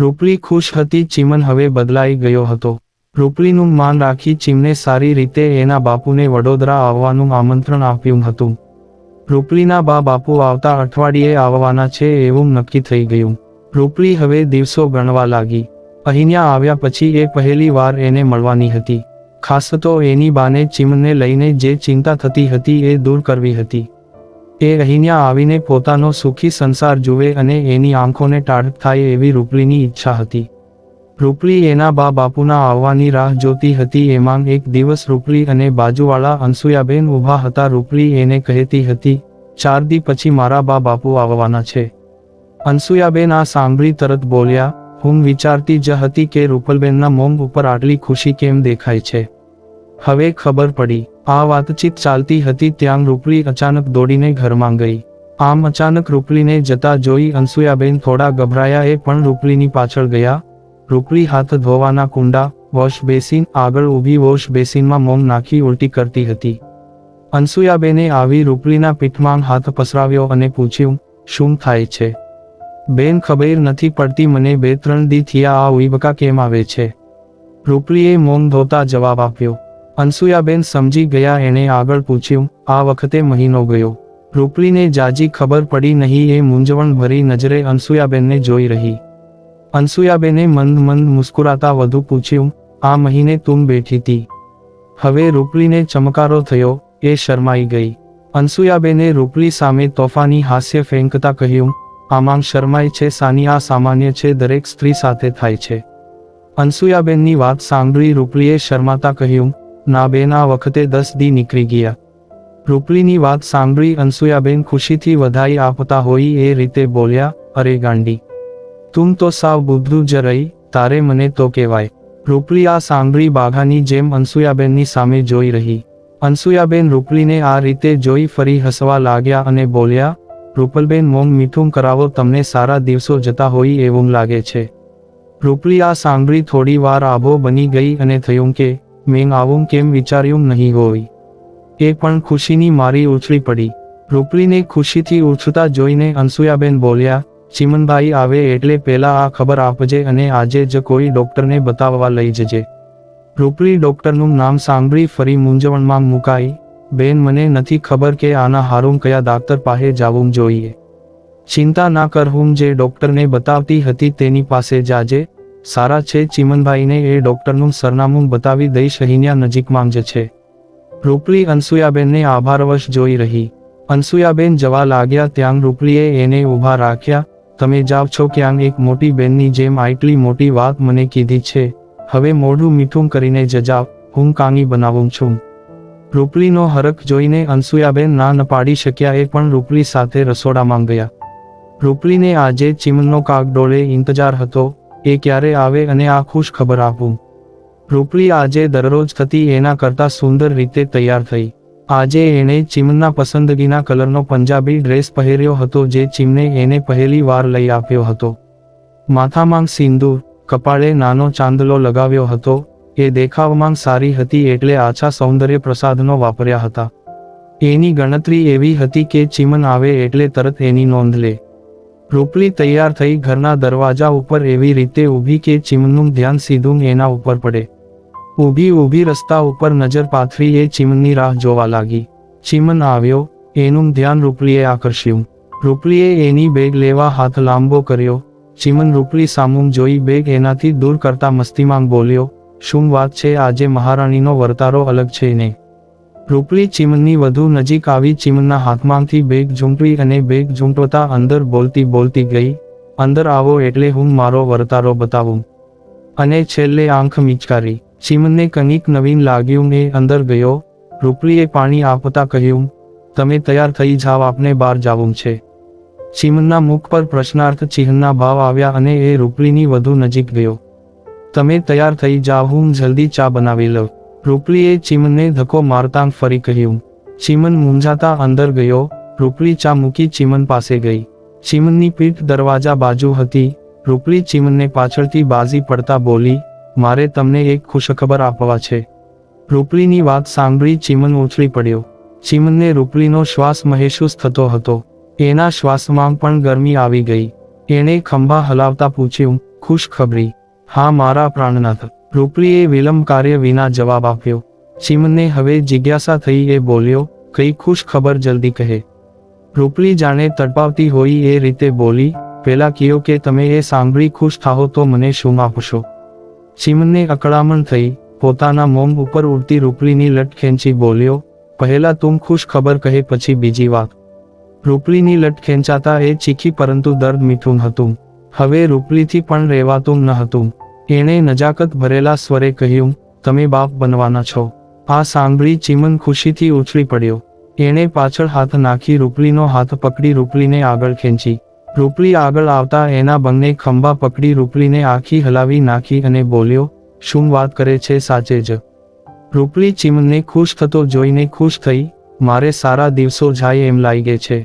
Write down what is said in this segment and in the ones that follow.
રૂપલી ખુશ હતી, ચીમન હવે બદલાઈ ગયો હતો. રૂપલીનું માન રાખી ચીમને સારી રીતે એના બાપુને વડોદરા આવવાનું આમંત્રણ આપ્યું હતું. રૂપલીના બા બાપુ આવતા અઠવાડિયે આવવાના છે એવું નક્કી થઈ ગયું. રૂપલી હવે દિવસો ગણવા લાગી. અહીંયા આવ્યા પછી એ પહેલી વાર એને મળવાની હતી. ખાસ તો એની બાને ચીમને લઈને જે ચિંતા થતી હતી એ દૂર કરવી હતી. એ અહીંયા આવીને પોતાનો સુખી સંસાર જુએ અને એની આંખોને ટાઢક થાય એવી રૂપલીની ઈચ્છા હતી. રૂપલી એના બા બાપુના આવવાની રાહ જોતી હતી. એમાં એક દિવસ રૂપલી અને બાજુવાળા અંસુયાબેન ઊભા હતા. રૂપલી એને કહેતી હતી, ચાર દી પછી મારા બા બાપુ આવવાના છે. અંસુયાબેન આ સાંભળી તરત બોલ્યા, હું વિચારતી જ હતી કે રૂપલબેનના મોમ ઉપર આટલી ખુશી કેમ દેખાય છે? હવે ખબર પડી આ વાતચીત ચાલતી હતી ત્યાં રૂપલી અચાનક દોડીને ઘરમાં ગઈ. આમ અચાનક રૂપલીને જતા જોઈ અનસુયાબેન થોડા ગભરાયા એ પણ રૂપલીની પાછળ ગયા. રૂપલી હાથ ધોવાના કુંડા, વોશ બેસિન, આગળ ઊભી વોશ બેસિનમાં મોમ નાખી ઉલટી કરતી હતી. અનસુયાબેને આવી રૂપલીના પીઠમાં હાથ પસરાવ્યો અને પૂછ્યું, શું થાય છે? બેન ખબર નથી પડતી મને બે ત્રણ દી થયા આ ઉઈબકા કેમ આવે છે? રૂપલીએ મોમ ધોતા જવાબ આપ્યો અનસુયાબેન સમજી ગયા, એણે આગળ પૂછ્યું, આ વખતે મહિનો ગયો. રૂપલીને જાજી ખબર પડી નહીં, એ મૂંઝવણ ભરી નજરે અનસુયાબેનને જોઈ રહી. અનસુયાબેને મંદ મંદ મુસ્કુરાતા વધુ પૂછ્યું, આ મહિને તું બેઠી તી. હવે રૂપલીને ચમકારો થયો, એ શરમાઈ ગઈ. અનસુયાબેને રૂપલી સામે તોફાની હાસ્ય ફેંકતા કહ્યું, આમાં શરમાય છે, સાની આ સામાન્ય છે, દરેક સ્ત્રી સાથે થાય છે. અનસુયાબેનની વાત સાંભળી રૂપલીએ શરમાતા કહ્યું ના વખતે દસ દી નીકળી ગયા. રૂપલીની વાત સાંભળી અનસુયાબેન ખુશીથી વધાઈ આપતા હોય એ રીતે બોલ્યા, અરે ગાંડી, તું તો સાવ બુદ્ધુ જ રહી, તારે મને તો કહેવાય. રૂપલી આ સાંભળી બાઘાની જેમ અનસુયાબેનની સામે જોઈ રહી. અનસુયાબેન રૂપલીને આ રીતે જોઈ ફરી હસવા લાગ્યા અને બોલ્યા, રૂપલબેન મોંગ મીઠું કરાવો, તમને સારા દિવસો જતા હોય એવું લાગે છે. રૂપલી આ સાંભળી થોડી વાર આભો બની ગઈ અને થયું કે મેં આવું કેમ વિચાર્યું નહીં હોય? એ પણ ખુશીની મારી ઉછળી પડી. રૂપલીને ખુશીથી ઉછળતા જોઈને અનસુયાબેન બોલ્યા, ચિમનભાઈ આવે એટલે પહેલા આ ખબર આપજે અને આજે જ કોઈ ડોક્ટરને બતાવવા લઈ જજે. રૂપલી ડોક્ટરનું નામ સાંભળી ફરી મૂંઝવણમાં મુકાઈ, બેન, મને નથી ખબર કે આના હારું કયા ડાક્ટર પાસે જાવું જોઈએ. ચિંતા ના કર હું જે ડોક્ટરને બતાવતી હતી તેની પાસે જાજે. સારા છે, ચિમનભાઈને એ ડૉક્ટરનું સરનામું બતાવી દઈશ અહીંયા નજીકમાં જ છે. રૂપલી અનસુયાબેનને આભારવશ જોઈ રહી. અનસુયાબેન જવા લાગ્યા ત્યાં રૂપલીએ એને ઊભા રાખ્યા, તમે જાવ છો ક્યાં? એક મોટી બેનની જેમ આટલી મોટી વાત મને કીધી છે. હવે મોઢું મીઠું કરીને જજાવ હું કાંગી બનાવું છું. રૂપલીનો હરખ જોઈને અનસુયાબેન ના ન પાડી શક્યા એ પણ રૂપલી સાથે રસોડામાં ગયા. રૂપલીને આજે ચીમનનો કાગડોળે ઇંતજાર હતો એ ક્યારે આવે અને આ ખુશ ખબર આપું? રૂપલી આજે દરરોજ થતી એના કરતાં સુંદર રીતે તૈયાર થઈ. આજે એણે ચીમના પસંદગીના કલરનો પંજાબી ડ્રેસ પહેર્યો હતો જે ચીમને એને પહેલી વાર લઈ આપ્યો હતો. માથામાં સિંદૂર, કપાળે નાનો ચાંદલો લગાવ્યો હતો. એ દેખાવમાં સારી હતી એટલે આછા સૌંદર્ય પ્રસાદનો વાપર્યા હતા. એની ગણતરી એવી હતી કે ચીમન આવે એટલે તરત એની નોંધ લે. રૂપલી તૈયાર થઈ ઘરના દરવાજા ઉપર એવી રીતે ઊભી કે ચીમનું ધ્યાન સીધું એના ઉપર પડે. ઊભી ઊભી રસ્તા ઉપર નજર પાથરી એ ચીમનની રાહ જોવા લાગી. ચીમન આવ્યો, એનું ધ્યાન રૂપલીએ આકર્ષ્યું. રૂપલીએ એની બેગ લેવા હાથ લાંબો કર્યો. ચીમન રૂપલી સામું જોઈ બેગ એનાથી દૂર કરતા મસ્તીમાં બોલ્યો, શું વાત છે? આજે મહારાણીનો વર્તારો અલગ છે ને. રૂપલી ચીમનની વધુ નજીક આવી ચીમનના હાથમાંથી બેગ ઝૂંટવી અને બેગ ઝૂંટવતા અંદર બોલતી બોલતી ગઈ, અંદર આવો એટલે હું મારો વર્તારો બતાવું. અને છેલ્લે આંખ મિચકારી. ચીમને કંઈક નવીન લાગ્યું ને અંદર ગયો. રૂપરીએ પાણી આપતા કહ્યું, તમે તૈયાર થઈ જાવ આપને બહાર જાવું છે. ચીમનના મુખ પર પ્રશ્નાર્થ ચિહ્નના ભાવ આવ્યા અને એ રૂપરીની વધુ નજીક ગયો. તમે તૈયાર થઈ જાવ હું જલ્દી ચા બનાવી લઉં. રૂપલીએ ચીમને ધક્કો મારતાં ફરી કહ્યું, ચીમન મૂંઝાતા અંદર ગયો. રૂપલી ચા મૂકી ચીમન પાસે ગઈ. ચીમનની પીઠ દરવાજા બાજુ હતી. રૂપલી ચીમનને પાછળથી બાજી પડતા બોલી, મારે તમને એક ખુશખબર આપવા છે. રૂપલીની વાત સાંભળી ચીમન ઉછળી પડ્યો. ચીમનને રૂપલીનો શ્વાસ મહેસૂસ થતો હતો. એના શ્વાસમાં પણ ગરમી આવી ગઈ. એણે ખંભા હલાવતા પૂછ્યું, ખુશખબરી, હા મારા પ્રાણનાથ રૂપલીએ વિલંબ કાર્ય વિના જવાબ આપ્યો. ચીમને હવે જિજ્ઞાસા થઈ એ બોલ્યો, કઈ ખુશ ખબર જલ્દી કહે. રૂપલી જાણે તડપાવતી હોય એ રીતે બોલી, પેલા કયો કે તમે એ સાંભળી ખુશ થાઓ તો મને શું આપશો ચીમને અકળામણ થઈ, પોતાના મોમ ઉપર ઉડતી રૂપલીની લટ ખેંચી બોલ્યો, પહેલા તું ખુશ ખબર કહે પછી બીજી વાત. રૂપલીની લટ ખેંચાતા એ ચીખી પરંતુ દર્દ મીઠું હતું હવે રૂપલીથી પણ રહેવાતું ન હતું. એણે નજાકત ભરેલા સ્વરે કહ્યું, તમે બાપ બનવાના છો. આ સાંભળી ચીમન ખુશીથી ઉછળી પડ્યો. એણે પાછળ હાથ નાખી રૂપલીનો હાથ પકડી રૂપલીને આગળ ખેંચી. રૂપલી આગળ આવતા એના બંને ખંભા પકડી રૂપલીને આખી હલાવી નાખી અને બોલ્યો, શું વાત કરે છે સાચે જ. રૂપલી ચીમનને ખુશ થતો જોઈને ખુશ થઈ, મારે સારા દિવસો જાય એમ લાગે છે.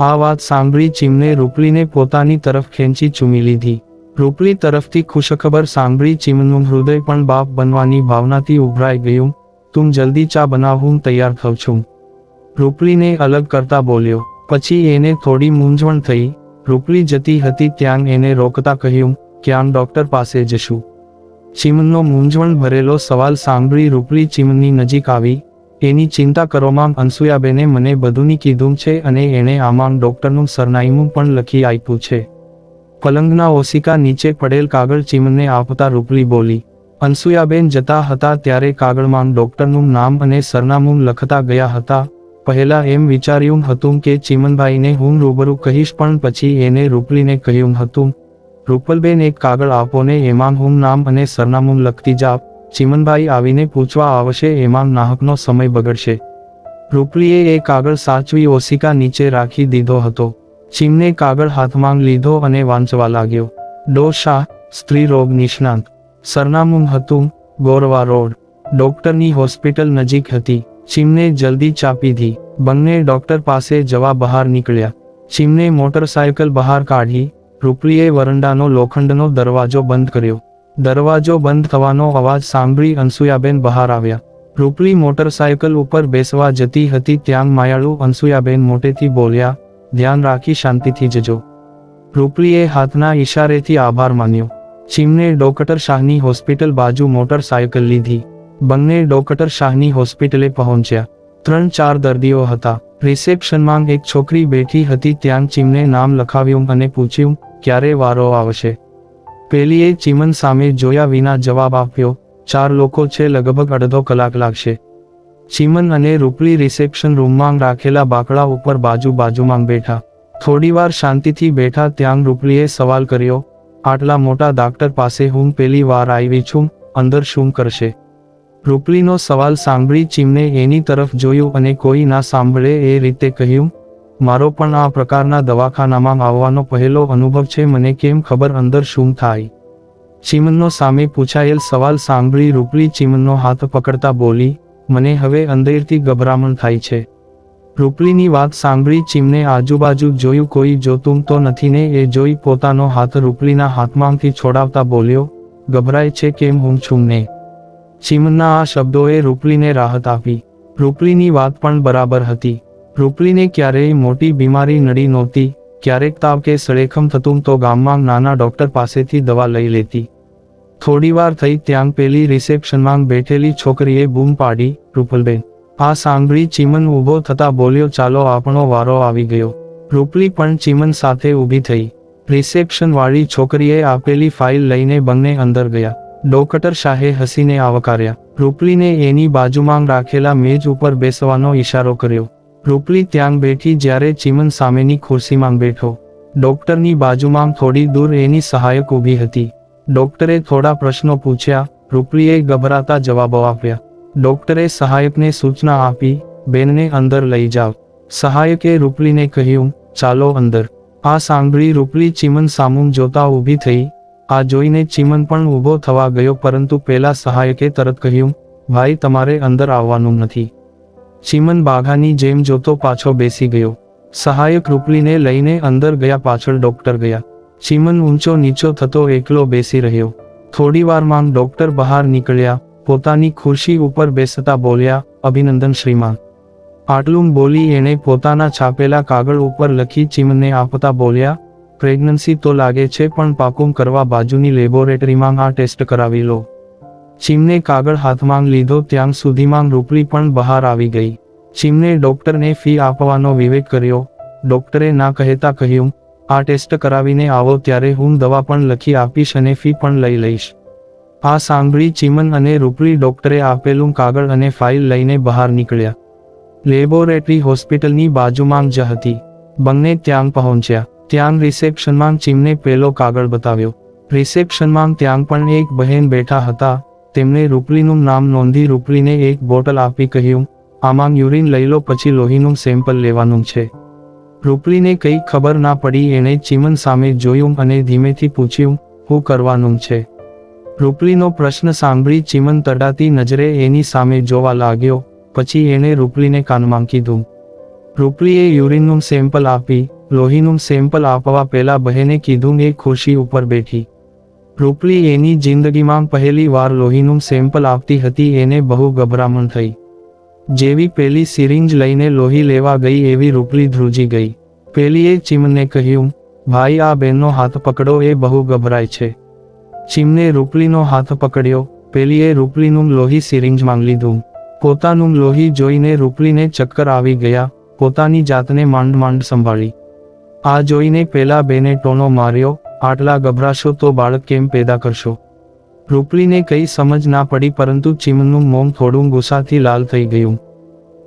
આ વાત સાંભળી ચીમને રૂપલીને પોતાની તરફ ખેંચી ચૂમી લીધી. રૂપલી તરફથી ખુશખબર સાંભળી ચીમનું હૃદય પણ બાપ બનવાની ભાવનાથી ઉભરાઈ ગયું. તું જલ્દી ચા બનાવ, હું તૈયાર થઉં છું. રૂપલીને અલગ કરતા બોલ્યો. પછી એને થોડી મૂંઝવણ થઈ. રૂપલી જતી હતી ત્યાં એને રોકતા કહ્યું, ક્યાં ડૉક્ટર પાસે જશું? ચીમનનો મૂંઝવણ ભરેલો સવાલ સાંભળી રૂપલી ચીમનની નજીક આવી. એની ચિંતા કરવામાં અનસુયાબેને મને બધુંની કીધું છે અને એણે આમાં ડૉક્ટરનું સરનામું પણ લખી આપ્યું છે. પલંગના ઓશિકા નીચે પડેલ કાગળ ચીમને આપતા રૂપલી બોલી, અનસુયાબેન જતા હતા ત્યારે કાગળમાં ડોક્ટરનું નામ અને સરનામું લખતા ગયા હતા. પહેલા એમ વિચાર્યું હતું કે ચીમનભાઈને હું રૂબરૂ કહીશ પણ પછી એને રૂપલીને કહ્યું હતું, રૂપલબેન, એક કાગળ આપો ને એમાં હું નામ અને સરનામું લખતી જાપ ચીમનભાઈ આવીને પૂછવા આવશે, એમાં નાહકનો સમય બગડશે. રૂપલીએ એ કાગળ સાચવી ઓશિકા નીચે રાખી દીધો હતો. ચીમને કાગળ હાથમાં લીધો અને વાંચવા લાગ્યો. ડો શાહ સ્ત્રી રોગ નિષ્ણાંત. સરનામું હતું ગોરવા રોડ. ડોક્ટરની હોસ્પિટલ નજીક હતી. ચીમને જલ્દી ચાપી ધી. બંને ડોક્ટર પાસે જવા બહાર નીકળ્યા. ચીમને મોટરસાયકલ બહાર કાઢી રૂપલીએ વરંડાનો લોખંડનો દરવાજો બંધ કર્યો. દરવાજો બંધ થવાનો અવાજ સાંભળી અનસુયાબેન બહાર આવ્યા. રૂપલી મોટરસાયકલ ઉપર બેસવા જતી હતી ત્યાં માયાળુ અનસુયાબેન મોટેથી બોલ્યા ધ્યાન રાખી શાંતિથી જજો. રૂપલીએ હાથના ઈશારેથી આભાર માન્યો. ચીમને ડોક્ટર શાહની હોસ્પિટલ બાજુ મોટરસાયકલ લીધી. બંને ડોક્ટર શાહની હોસ્પિટલે પહોંચ્યા. ત્રણ ચાર દર્દીઓ હતા. રિસેપ્શનમાં એક છોકરી બેઠી હતી ત્યાં ચીમને નામ લખાવ્યું અને પૂછ્યું, ક્યારે વારો આવશે? પેલીએ ચીમન સામે જોયા વિના જવાબ આપ્યો, ચાર લોકો છે, લગભગ અડધો કલાક લાગશે. ચીમન અને રૂપલી રિસેપ્શન રૂમમાં રાખેલા બાકડા ઉપર બાજુ બાજુમાં બેઠા. થોડીવાર શાંતિથી બેઠા ત્યાં રૂપલીએ સવાલ કર્યો, આટલા મોટા ડાક્ટર પાસે હું પેલી વાર આવી છું, અંદર શું કરશે? રૂપલીનો સવાલ સાંભળી ચીમને એની તરફ જોયું અને કોઈ ના સાંભળે એ રીતે કહ્યું, મારો પણ આ પ્રકારના દવાખાનામાં આવવાનો પહેલો અનુભવ છે, મને કેમ ખબર અંદર શું થાય? ચીમનનો સામે પૂછાયેલ સવાલ સાંભળી રૂપલી ચીમનનો હાથ પકડતા બોલી મને હવે અંદરથી ગભરામણ થાય છે. રૂપલીની વાત સાંભળી ચીમને આજુબાજુ જોયું કોઈ જોતું તો નથી ને એ જોઈ પોતાનો હાથ રૂપલીના હાથમાંથી છોડાવતા બોલ્યો, ગભરાય છે કેમ હું છું ને? ચીમના આ શબ્દોએ રૂપલીને રાહત આપી. રૂપલીની વાત પણ બરાબર હતી. રૂપલીને ક્યારેય મોટી બીમારી નડી નહોતી. ક્યારેક તાવ કે સળેખમ થતું તો ગામમાં નાના ડૉક્ટર પાસેથી દવા લઈ લેતી. થોડીવાર થઈ ત્યાં પેલી રિસેપ્શનમાં બેઠેલી છોકરીએ બૂમ પાડી, રૂપલબેન. આ સાંભળી ચીમન ઊભો થતા બોલ્યો, ચાલો, આપણો વારો આવી ગયો. રૂપલી પણ ચીમન સાથે ઊભી થઈ. રિસેપ્શનવાળી છોકરીએ આપેલી ફાઇલ લઈને બંને અંદર ગયા. ડોક્ટર શાહે હસીને આવકાર્યા. રૂપલીને એની બાજુમાં રાખેલા મેજ ઉપર બેસવાનો ઈશારો કર્યો. રૂપલી ત્યાં બેઠી જ્યારે ચીમન સામેની ખુરશીમાં બેઠો. ડોક્ટરની બાજુમાં થોડી દૂર એની સહાયક ઊભી હતી. ડોક્ટરે થોડા પ્રશ્નો પૂછ્યા રૂપલીએ ગભરાતા જવાબો આપ્યા. ડોક્ટરે સહાયકને સૂચના આપી, બેનને અંદર લઈ જાવ. સહાયકે રૂપલીને કહ્યું, ચાલો અંદર. આ સાંભળી રૂપલી ચીમન સામું જોતા ઊભી થઈ. આ જોઈને ચીમન પણ ઊભો થવા ગયો, પરંતુ પેલા સહાયકે તરત કહ્યું, ભાઈ, તમારે અંદર આવવાનું નથી. ચીમન બાઘાની જેમ જોતો પાછો બેસી ગયો. સહાયક રૂપલીને લઈને અંદર ગયા, પાછળ ડોક્ટર ગયા. ચીમન ઊંચો નીચો થતો એકલો બેસી રહ્યો. થોડીવારમાં ડોક્ટર બહાર નીકળ્યા, પોતાની ખુરશી ઉપર બેસતા બોલ્યા, અભિનંદન શ્રીમાન. આટલું બોલી એણે પોતાના છાપેલા કાગળ ઉપર લખી ચીમને આપતા બોલ્યા, પ્રેગ્નન્સી તો લાગે છે પણ પાકું કરવા બાજુની લેબોરેટરીમાં આ ટેસ્ટ કરાવી લો. ચીમને કાગળ હાથમાં લીધો ત્યાં સુધીમાં રૂપલી પણ બહાર આવી ગઈ. ચીમને ડોક્ટરને ફી આપવાનો વિવેક કર્યો. ડોક્ટરે ના કહેતા કહ્યું આ ટેસ્ટ કરાવીને આવો ત્યારે હું દવા પણ લખી આપીશ અને ફી પણ લઈ લઈશ. આ સાંભળી ચીમન અને રૂપલી ડોક્ટરે આપેલું કાગળ અને ફાઇલ લઈને બહાર નીકળ્યા. લેબોરેટરી હોસ્પિટલની બાજુમાં જ હતી. બંને ત્યાં પહોંચ્યા. ત્યાં રિસેપ્શનમાં ચીમને પેલો કાગળ બતાવ્યો. રિસેપ્શનમાં ત્યાં પણ એક બહેન બેઠા હતા. તેમણે રૂપલીનું નામ નોંધી રૂપલીને એક બોટલ આપી કહ્યું, આમાં યુરિન લઈ લો, પછી લોહીનું સેમ્પલ લેવાનું છે. રૂપલીને કંઈ ખબર ના પડી, એણે ચીમન સામે જોયું અને ધીમેથી પૂછ્યું, હું કરવાનું છે? રૂપલીનો પ્રશ્ન સાંભળી ચીમન તડાતી નજરે એની સામે જોવા લાગ્યો, પછી એણે રૂપલીને કાનમાં કીધું, રૂપલીએ યુરિનનું સેમ્પલ આપી, લોહીનું સેમ્પલ આપવા પહેલા બહેને કીધું, એ ખુરશી ઉપર બેઠી. રૂપલી એની જિંદગીમાં પહેલી વાર લોહીનું સેમ્પલ આપતી હતી, એને બહુ ગભરામણ થઈ. જેવી પેલી સિરિંજ લઈને લોહી લેવા ગઈ એવી રૂપલી ધ્રુજી ગઈ. પેલીએ ચીમને કહ્યું, ભાઈ, આ બેનનો હાથ પકડો, એ બહુ ગભરાય છે. ચીમને રૂપલીનો હાથ પકડ્યો, પેલીએ રૂપલીનું લોહી સિરિંજમાં લીધું. પોતાનું લોહી જોઈને રૂપલીને ચક્કર આવી ગયા, પોતાની જાતને માંડ માંડ સંભાળી. આ જોઈને પેલા બેને ટોનો માર્યો, આટલા ગભરાશો તો બાળક કેમ પેદા કરશો? રૂપલીને કંઈ સમજ ના પડી પરંતુ ચીમનું મોમ થોડું ગુસ્સાથી લાલ થઈ ગયું.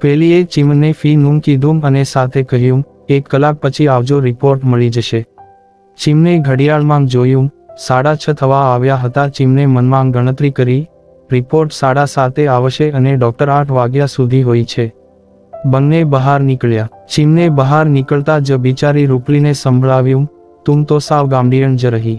પેલીએ ચીમને ફીનું કીધું અને સાથે કહ્યું, એક કલાક પછી આવજો રિપોર્ટ મળી જશે. ચીમને ઘડિયાળમાં જોયું, સાડા છ થવા આવ્યા હતા, ચીમને મનમાં ગણતરી કરી રિપોર્ટ સાડા સાતે આવશે અને ડોક્ટર આઠ વાગ્યા સુધી હોય છે. બંને બહાર નીકળ્યા. ચીમને બહાર નીકળતા જ બિચારી રૂપલીને સંભળાવ્યું, તું તો સાવ ગામડીયણ જ રહી.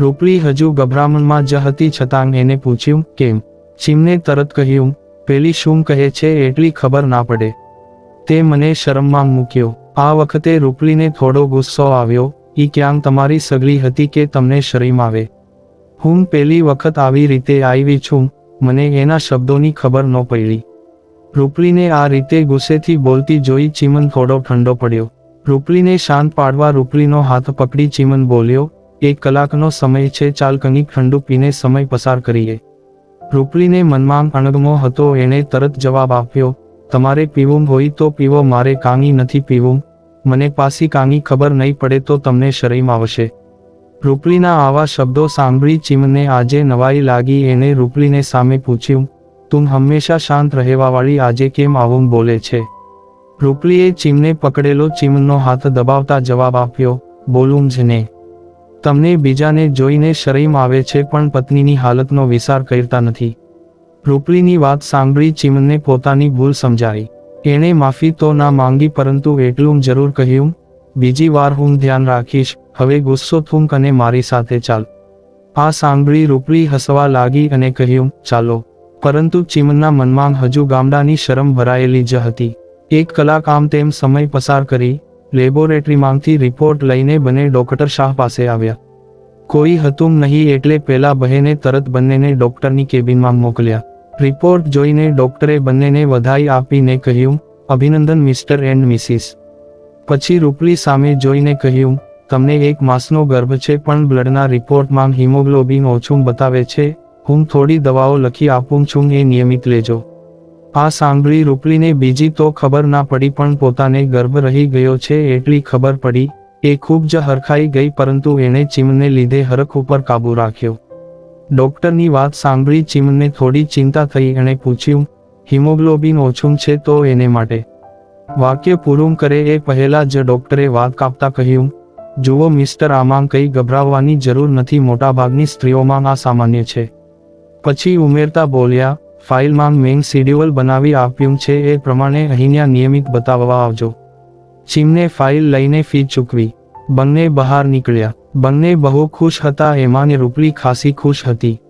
રૂપલી હજુ ગભરામણમાં જ હતી છતાં એને પૂછ્યું, કેમ? ચીમને તરત કહ્યું, પેલી શું કહે છે એટલી ખબર ના પડે. તે મને શરમમાં મૂક્યો. આ વખતે રૂપલીને થોડો ગુસ્સો આવ્યો, ઈ ક્યાંક તમારી સગળી હતી કે તમને શરીમ આવે? હું પેલી વખત આવી રીતે આવી છું, મને એના શબ્દોની ખબર ન પડી. રૂપલીને આ રીતે ગુસ્સેથી બોલતી જોઈ ચીમન થોડો ઠંડો પડ્યો. રૂપલીને શાંત પાડવા રૂપલીનો હાથ પકડી ચીમન બોલ્યો એક કલાકનો સમય છે ચાલ કંઈક ઠંડુ પીને સમય પસાર કરીએ. રૂપલીને મનમાં અણગમો હતો, એણે તરત જવાબ આપ્યો, તમારે પીવું હોય તો પીવો, મારે કાંગી નથી પીવું. મને પાસી કાંગી ખબર નહીં પડે તો તમને શરમ આવશે. રૂપલીના આવા શબ્દો સાંભળી ચીમને આજે નવાઈ લાગી, એણે રૂપલીને સામે પૂછ્યું, તું હંમેશા શાંત રહેવાવાળી આજે કેમ આવું બોલે છે? રૂપલીએ ચીમને પકડેલો ચીમનો હાથ દબાવતા જવાબ આપ્યો, બોલું જ ને. તમને બીજાને જોઈને શરમ આવે છે પણ પત્નીની હાલતનો વિચાર કરતા નથી. રૂપલીની વાત સાંભળી ચીમને પોતાની ભૂલ સમજાઈ. એણે માફી તો ના માંગી પરંતુ એટલું જરૂર કહ્યું, બીજી વાર હું ધ્યાન રાખીશ, હવે ગુસ્સો થૂંક અને મારી સાથે ચાલ. આ સાંભળી રૂપલી હસવા લાગી અને કહ્યું, ચાલો. પરંતુ ચીમનના મનમાં હજુ ગામડાની શરમ ભરાયેલી જ હતી. એક કલાક આમ તેમ સમય પસાર કરી લેબોરેટરીમાંથી રિપોર્ટ લઈને બંને ડોક્ટર શાહ પાસે આવ્યા. કોઈ હતું નહીં એટલે પેલા બહેને તરત બંનેને ડોક્ટરની કેબિનમાં મોકલ્યા. રિપોર્ટ જોઈને ડોક્ટરે બંનેને વધાઈ આપીને કહ્યું, અભિનંદન, મિસ્ટર એન્ડ મિસિસ. પછી રૂપલી સામે જોઈને કહ્યું, તમને એક માસનો ગર્ભ છે, પણ બ્લડના રિપોર્ટમાં હિમોગ્લોબિન ઓછું બતાવે છે. હું થોડી દવાઓ લખી આપું છું, એ નિયમિત લેજો. આ સાંભળી રૂપલીને બીજી તો ખબર ના પડી પણ પોતાને ગર્ભ રહી ગયો છે એટલી ખબર પડી એ ખૂબ જ હરખાઈ ગઈ પરંતુ એણે ચીમને લીધે હરખ ઉપર કાબુ રાખ્યો. ડોક્ટરની વાત સાંભળી ચીમને થોડી ચિંતા થઈ એણે પૂછ્યું, હિમોગ્લોબિન ઓછું છે તો એને માટે? વાક્ય પૂરું કરે એ પહેલા જ ડોક્ટરે વાત કાપતા કહ્યું, જુઓ મિસ્ટર, આમાં કંઈ ગભરાવવાની જરૂર નથી, મોટાભાગની સ્ત્રીઓમાં આ સામાન્ય છે. પછી ઉમેરતા બોલ્યા ફાઇલમાં મેઇન શેડ્યુઅલ બનાવી આપ્યું છે એ પ્રમાણે અહીંયા નિયમિત બતાવવા આવજો. ચીમને ફાઇલ લઈને ફી ચૂકવી. બંને બહાર નીકળ્યા. બંને બહુ ખુશ હતા એમાંને રૂપલી ખાસી ખુશ હતી.